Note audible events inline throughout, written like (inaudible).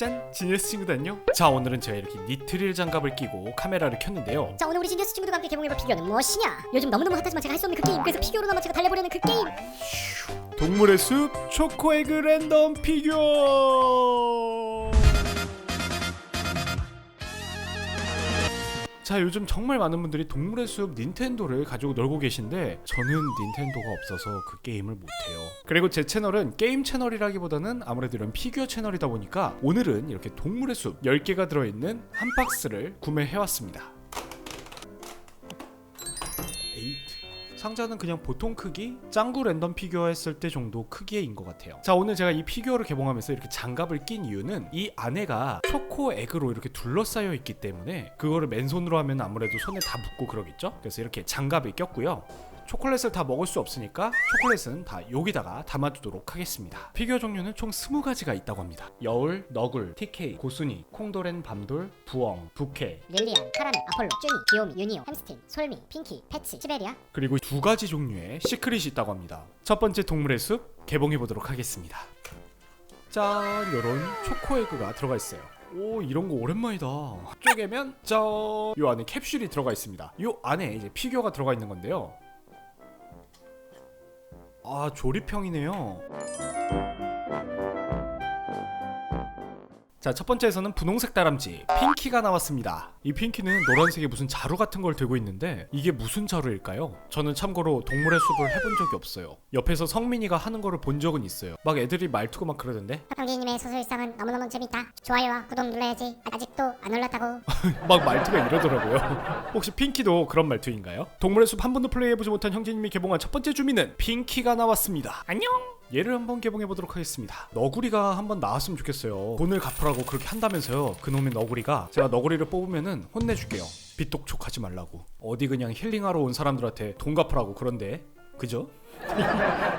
짠! 지니어스 친구들 안녕? 자 오늘은 제가 이렇게 니트릴 장갑을 끼고 카메라를 켰는데요 자 오늘 우리 지니어스 친구들과 함께 개봉해볼 피규어는 무엇이냐 요즘 너무너무 핫하지만 제가 할 수 없는 그 게임 그래서 피규어로나마 제가 달려보려는 그 게임 동물의 숲 초코에그 랜덤 피규어 자 요즘 정말 많은 분들이 동물의 숲 닌텐도를 가지고 놀고 계신데 저는 닌텐도가 없어서 그 게임을 못해요. 그리고 제 채널은 게임 채널이라기보다는 아무래도 이런 피규어 채널이다 보니까 오늘은 이렇게 동물의 숲 10개가 들어있는 한 박스를 구매해왔습니다 상자는 그냥 보통 크기 짱구 랜덤 피규어 했을 때 정도 크기인 것 같아요. 자 오늘 제가 이 피규어를 개봉하면서 이렇게 장갑을 낀 이유는 이 안에가 초코 에그로 이렇게 둘러싸여 있기 때문에 그거를 맨손으로 하면 아무래도 손에 다 묻고 그러겠죠? 그래서 이렇게 장갑을 꼈고요 초콜릿을 다 먹을 수 없으니까 초콜릿은 다 여기다가 담아두도록 하겠습니다. 피규어 종류는 총 20가지가 있다고 합니다. 여울, 너굴, TK, 고순이, 콩도렌, 밤돌, 부엉, 부케, 릴리안, 카라멜, 아폴로, 쭈니, 귀요미, 유니오, 햄스틴, 솔미, 핑키, 패치, 시베리아 그리고 두 가지 종류의 시크릿이 있다고 합니다. 첫 번째 동물의 숲 개봉해 보도록 하겠습니다. 짠, 요런 초코 에그가 들어가 있어요. 오 이런 거 오랜만이다. 쪼개면 짠, 요 안에 캡슐이 들어가 있습니다. 요 안에 이제 피규어가 들어가 있는 건데요. 아 조립형이네요. 자, 첫 번째에서는 분홍색 다람쥐 핑키가 나왔습니다. 이 핑키는 노란색의 무슨 자루 같은 걸 들고 있는데 이게 무슨 자루일까요? 저는 참고로 동물의 숲을 해본 적이 없어요. 옆에서 성민이가 하는 거를 본 적은 있어요. 막 애들이 말투가 막 그러던데 (laughs) 박경기님의 소설상은 너무너무 재밌다 좋아요와 구독 눌러야지 아직도 안 올랐다고 (laughs) 막 말투가 이러더라고요. (laughs) 혹시 핑키도 그런 말투인가요? 동물의 숲 한 번도 플레이해보지 못한 형제님이 개봉한 첫 번째 주민은 핑키가 나왔습니다. 안녕! 얘를 한번 개봉해 보도록 하겠습니다. 너구리가 한번 나왔으면 좋겠어요. 돈을 갚으라고 그렇게 한다면서요. 그놈의 너구리가 제가 너구리를 뽑으면은 혼내줄게요. 빚독촉하지 말라고. 어디 그냥 힐링하러 온 사람들한테 돈 갚으라고 그런데 그죠? (laughs)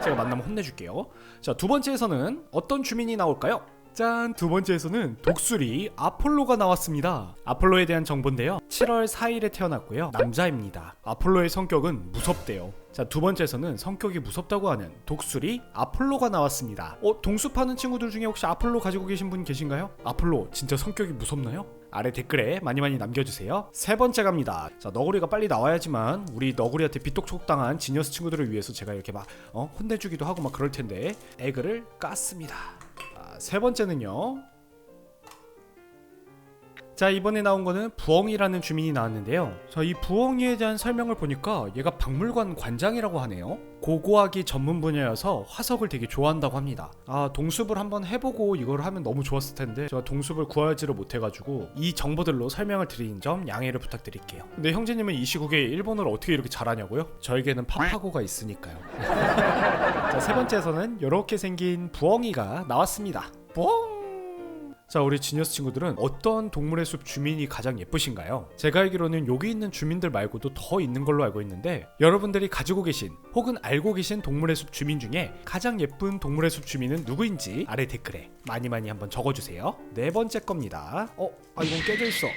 제가 만나면 혼내줄게요. 자, 두 번째에서는 어떤 주민이 나올까요? 짠! 두 번째에서는 독수리 아폴로가 나왔습니다. 아폴로에 대한 정보인데요. 7월 4일에 태어났고요. 남자입니다. 아폴로의 성격은 무섭대요. 자, 두 번째에서는 성격이 무섭다고 하는 독수리 아폴로가 나왔습니다. 어, 동숲하는 친구들 중에 혹시 아폴로 가지고 계신 분 계신가요? 아폴로 진짜 성격이 무섭나요? 아래 댓글에 많이 많이 남겨주세요. 세 번째 갑니다. 자, 너구리가 빨리 나와야지만 우리 너구리한테 빗독촉 당한 지니어스 친구들을 위해서 제가 이렇게 막 어, 혼내주기도 하고 막 그럴 텐데 에그를 깠습니다. 아, 세 번째는요. 자 이번에 나온 거는 부엉이라는 주민이 나왔는데요. 자 이 부엉이에 대한 설명을 보니까 얘가 박물관 관장이라고 하네요. 고고하기 전문 분야여서 화석을 되게 좋아한다고 합니다. 아 동숲을 한번 해보고 이걸 하면 너무 좋았을 텐데 제가 동숲을 구하지를 못해가지고 이 정보들로 설명을 드리는 점 양해를 부탁드릴게요. 근데 형제님은 이 시국에 일본어를 어떻게 이렇게 잘하냐고요? 저에게는 파파고가 있으니까요. (laughs) 자 세 번째에서는 이렇게 생긴 부엉이가 나왔습니다. 뽕! 자 우리 지니어스 친구들은 어떤 동물의 숲 주민이 가장 예쁘신가요? 제가 알기로는 여기 있는 주민들 말고도 더 있는 걸로 알고 있는데 여러분들이 가지고 계신 혹은 알고 계신 동물의 숲 주민 중에 가장 예쁜 동물의 숲 주민은 누구인지 아래 댓글에 많이 많이 한번 적어주세요 네 번째 겁니다 어? 아 이건 깨져 있어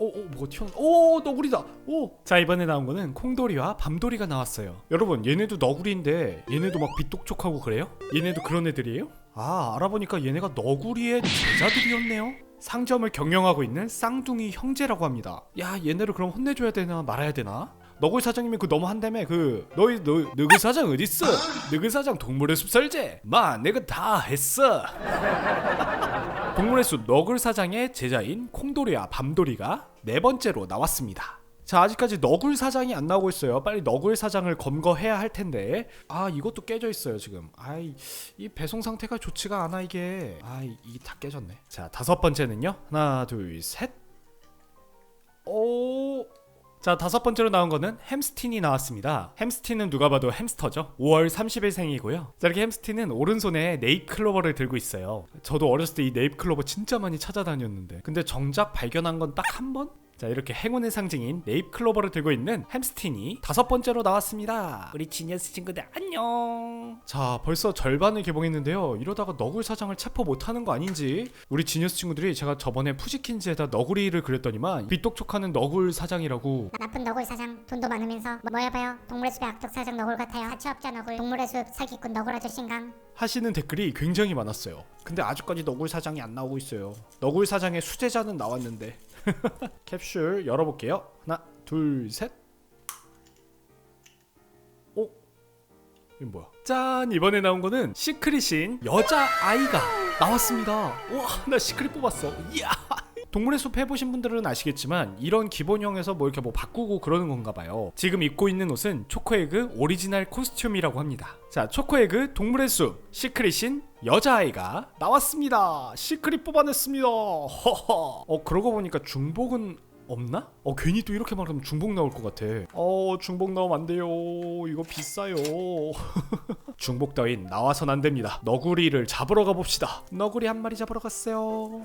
오, 오, 뭐가 튀어? 오, 너구리다. 오. 자, 이번에 나온 거는 콩돌이와 밤돌이가 나왔어요. 여러분, 얘네도 너구리인데 얘네도 막 빗독촉하고 그래요? 얘네도 그런 애들이에요? 아, 알아보니까 얘네가 너구리의 제자들이었네요. 상점을 경영하고 있는 쌍둥이 형제라고 합니다. 야, 얘네를 그럼 혼내줘야 되나 말아야 되나? 너구리 사장님이 그 너무 한다며 그 너희 너 너구 사장 어디 있어? 너구 사장 동물의 숲 설제. 마, 내가 다 했어. 동물의 숲 너굴 사장의 제자인 콩돌이와 밤돌이가 네 번째로 나왔습니다. 자 아직까지 너굴 사장이 안 나오고 있어요. 빨리 너굴 사장을 검거해야 할 텐데 아 이것도 깨져 있어요 지금. 아이 이 배송 상태가 좋지가 않아 이게. 아 이게 다 깨졌네. 자 다섯 번째는요. 하나 둘 셋. 오. 자 다섯 번째로 나온 거는 햄스틴이 나왔습니다. 햄스틴은 누가 봐도 햄스터죠. 5월 30일 생이고요. 자 이렇게 햄스틴은 오른손에 네잎 클로버를 들고 있어요. 저도 어렸을 때 이 네잎 클로버 진짜 많이 찾아다녔는데 근데 정작 발견한 건 딱 한 번? 자 이렇게 행운의 상징인 네잎 클로버를 들고 있는 햄스틴이 다섯 번째로 나왔습니다. 우리 지니어스 친구들 안녕. 자 벌써 절반을 개봉했는데요. 이러다가 너굴 사장을 체포 못하는 거 아닌지 우리 지니어스 친구들이 제가 저번에 푸시킨즈에다 너구리를 그렸더니만 빗독촉하는 너굴 사장이라고 나쁜 너굴 사장 돈도 많으면서 뭐 해봐요 동물의 숲의 악덕 사장 너굴 같아요 사채업자 너굴 동물의 숲 사기꾼 너굴 아저씨인강 하시는 댓글이 굉장히 많았어요. 근데 아직까지 너굴 사장이 안 나오고 있어요. 너굴 사장의 수제자는 나왔는데 (laughs) 캡슐 열어볼게요. 하나, 둘, 셋. 오, 이건 뭐야? 짠! 이번에 나온 거는 시크릿인 여자 아이가 나왔습니다. 와, 나 시크릿 뽑았어. 이야. 동물의 숲 해보신 분들은 아시겠지만 이런 기본형에서 뭐 이렇게 뭐 바꾸고 그러는 건가 봐요. 지금 입고 있는 옷은 초코에그 오리지널 코스튬이라고 합니다. 자, 초코에그 동물의 숲 시크릿인 여자아이가 나왔습니다. 시크릿 뽑아냈습니다. 허허. 어, 그러고 보니까 중복은 없나? 어 괜히 또 이렇게 말하면 중복 나올 것 같아. 어 중복 나오면 안 돼요. 이거 비싸요. (laughs) 중복 따윈 나와선 안 됩니다. 너구리를 잡으러 가봅시다. 너구리 한 마리 잡으러 갔어요.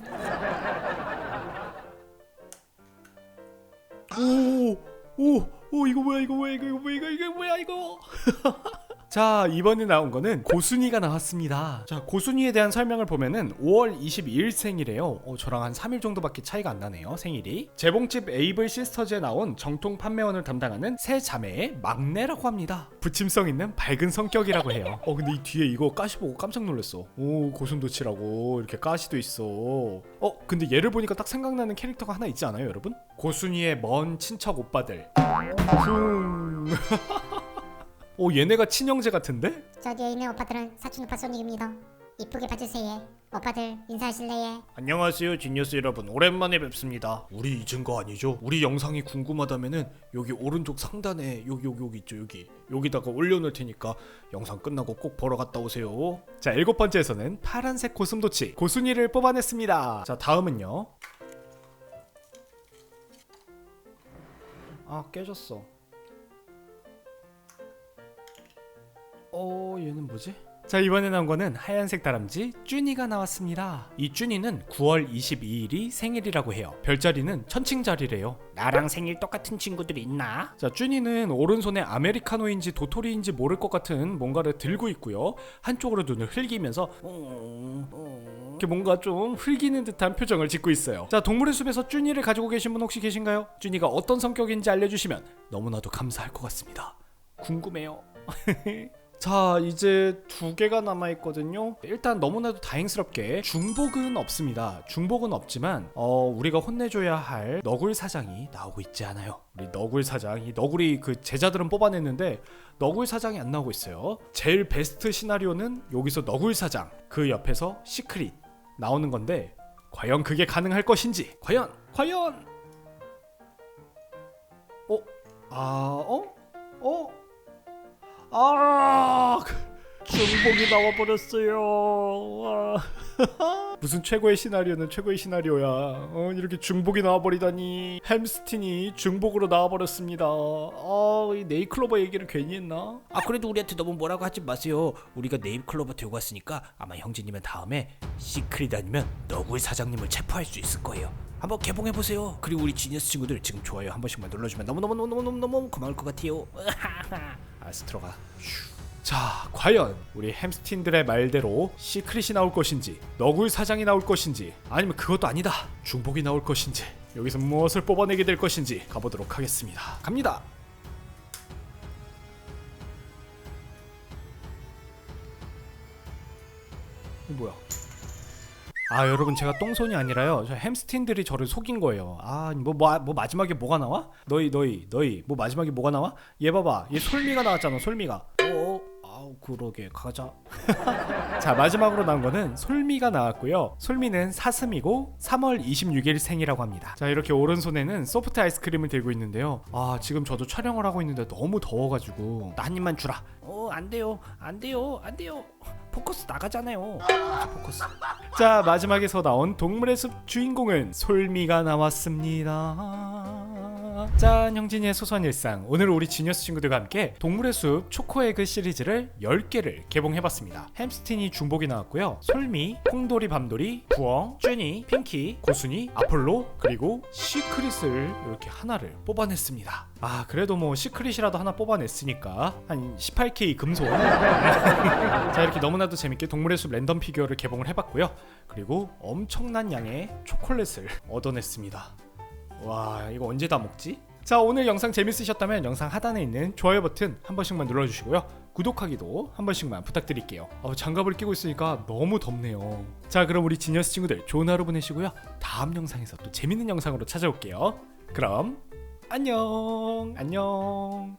오, 오, 오 이거 뭐야 이거 뭐야 이거 뭐야 이거 이거 뭐야 이거. (laughs) 자 이번에 나온 거는 고순이가 나왔습니다. 자 고순이에 대한 설명을 보면은 5월 22일 생일이에요. 어, 저랑 한 3일 정도밖에 차이가 안 나네요. 생일이. 재봉집 에이블 시스터즈에 나온 정통 판매원을 담당하는 세 자매의 막내라고 합니다. 부침성 있는 밝은 성격이라고 해요. 어 근데 이 뒤에 이거 가시 보고 깜짝 놀랐어. 오 고순도치라고 이렇게 가시도 있어. 어 근데 얘를 보니까 딱 생각나는 캐릭터가 하나 있지 않아요, 여러분? 고순이의 먼 친척 오빠들. 쿵. (laughs) 오 얘네가 친형제 같은데? 저기에 있는 오빠들은 사촌 오빠 손님입니다. 이쁘게 봐주세요. 오빠들 인사하실래요? 안녕하세요 지니어스 여러분. 오랜만에 뵙습니다. 우리 잊은 거 아니죠? 우리 영상이 궁금하다면은 여기 오른쪽 상단에 여기 여기 여기 있죠 여기. 여기다가 올려놓을 테니까 영상 끝나고 꼭 보러 갔다 오세요. 자 일곱 번째에서는 파란색 고슴도치 고순이를 뽑아냈습니다. 자 다음은요. 아 깨졌어 어 얘는 뭐지? 자 이번에 나온 거는 하얀색 다람쥐 쭈니가 나왔습니다. 이 쭈니는 9월 22일이 생일이라고 해요. 별자리는 천칭자리래요. 나랑 생일 똑같은 친구들이 있나? 자 쭈니는 오른손에 아메리카노인지 도토리인지 모를 것 같은 뭔가를 들고 있고요. 한쪽으로 눈을 흘기면서 이렇게 뭔가 좀 흘기는 듯한 표정을 짓고 있어요. 자 동물의 숲에서 쭈니를 가지고 계신 분 혹시 계신가요? 쭈니가 어떤 성격인지 알려주시면 너무나도 감사할 것 같습니다. 궁금해요. (laughs) 자 이제 두 개가 남아 있거든요. 일단 너무나도 다행스럽게 중복은 없습니다. 중복은 없지만 어 우리가 혼내줘야 할 너굴 사장이 나오고 있지 않아요. 우리 너굴 사장 이 너굴이 그 제자들은 뽑아냈는데 너굴 사장이 안 나오고 있어요. 제일 베스트 시나리오는 여기서 너굴 사장 그 옆에서 시크릿 나오는 건데 과연 그게 가능할 것인지 과연 과연 어? 아 어? 어? 아 중복이 나와버렸어요. 아. (laughs) 무슨 최고의 시나리오는 최고의 시나리오야. 어, 이렇게 중복이 나와버리다니 햄스틴이 중복으로 나와버렸습니다. 아, 이 네이클로버 얘기를 괜히 했나? 아 그래도 우리한테 너무 뭐라고 하지 마세요. 우리가 네임 클로버 들고 왔으니까 아마 형제님은 다음에 시크릿 아니면 너구의 사장님을 체포할 수 있을 거예요. 한번 개봉해 보세요. 그리고 우리 지니어스 친구들 지금 좋아요 한 번씩만 눌러주면 너무 너무 너무 너무 너무 너무 고마울 것 같아요. (laughs) 알았어 들어가. 자, 과연 우리 햄스틴들의 말대로 시크릿이 나올 것인지, 너굴 사장이 나올 것인지, 아니면 그것도 아니다. 중복이 나올 것인지, 여기서 무엇을 뽑아내게 될 것인지 가보도록 하겠습니다. 갑니다. 이 뭐야? 아 여러분 제가 똥손이 아니라요. 저 햄스틴들이 저를 속인 거예요. 아뭐 뭐, 뭐 마지막에 뭐가 나와? 너희 너희 너희 뭐 마지막에 뭐가 나와? 얘 봐봐. 얘 솔미가 나왔잖아 솔미가. 어? 아우 그러게. 가자. (laughs) 자 마지막으로 나온 거는 솔미가 나왔고요. 솔미는 사슴이고 3월 26일 생이라고 합니다. 자 이렇게 오른손에는 소프트 아이스크림을 들고 있는데요. 아 지금 저도 촬영을 하고 있는데 너무 더워가지고. 나 한 입만 주라. 어 안 돼요 안 돼요 안 돼요. 포커스 나가잖아요. 포커스. 자 마지막에서 나온 동물의 숲 주인공은 솔미가 나왔습니다. 아, 짠 형진이의 소소한 일상. 오늘 우리 지니어스 친구들과 함께 동물의 숲 초코에그 시리즈를 10개를 개봉해봤습니다. 햄스틴이 중복이 나왔고요. 솔미, 콩돌이 밤돌이, 부엉, 쭈니, 핑키, 고순이, 아폴로 그리고 시크릿을 이렇게 하나를 뽑아냈습니다. 아 그래도 뭐 시크릿이라도 하나 뽑아냈으니까 한 18K 금손 (laughs) 자 이렇게 너무나도 재밌게 동물의 숲 랜덤 피규어를 개봉을 해봤고요. 그리고 엄청난 양의 초콜릿을 얻어냈습니다 와 이거 언제 다 먹지? 자 오늘 영상 재밌으셨다면 영상 하단에 있는 좋아요 버튼 한 번씩만 눌러주시고요. 구독하기도 한 번씩만 부탁드릴게요. 어, 장갑을 끼고 있으니까 너무 덥네요. 자 그럼 우리 지니어스 친구들 좋은 하루 보내시고요. 다음 영상에서 또 재밌는 영상으로 찾아올게요. 그럼 안녕! 안녕